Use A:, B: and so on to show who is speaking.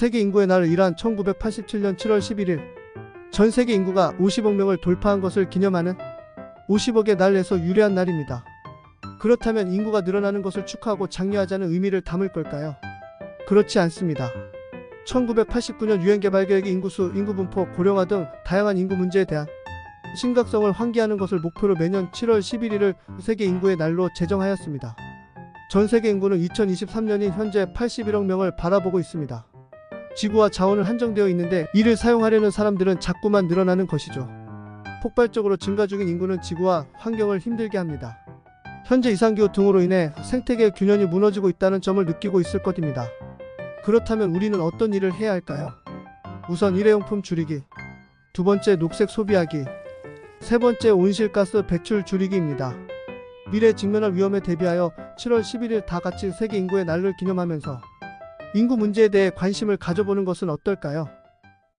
A: 세계 인구의 날을 일한 1987년 7월 11일 전 세계 인구가 50억 명을 돌파한 것을 기념하는 50억의 날에서 유래한 날입니다. 그렇다면 인구가 늘어나는 것을 축하하고 장려하자는 의미를 담을 걸까요? 그렇지 않습니다. 1989년 유엔 개발 계획이 인구수, 인구 분포, 고령화 등 다양한 인구 문제에 대한 심각성을 환기하는 것을 목표로 매년 7월 11일을 세계 인구의 날로 제정하였습니다. 전 세계 인구는 2023년인 현재 81억 명을 바라보고 있습니다. 지구와 자원은 한정되어 있는데 이를 사용하려는 사람들은 자꾸만 늘어나는 것이죠. 폭발적으로 증가 중인 인구는 지구와 환경을 힘들게 합니다. 현재 이상기후 등으로 인해 생태계 균형이 무너지고 있다는 점을 느끼고 있을 것입니다. 그렇다면 우리는 어떤 일을 해야 할까요? 우선 일회용품 줄이기, 두 번째 녹색 소비하기, 세 번째 온실가스 배출 줄이기입니다. 미래 직면할 위험에 대비하여 7월 11일 다 같이 세계 인구의 날을 기념하면서 인구 문제에 대해 관심을 가져보는 것은 어떨까요?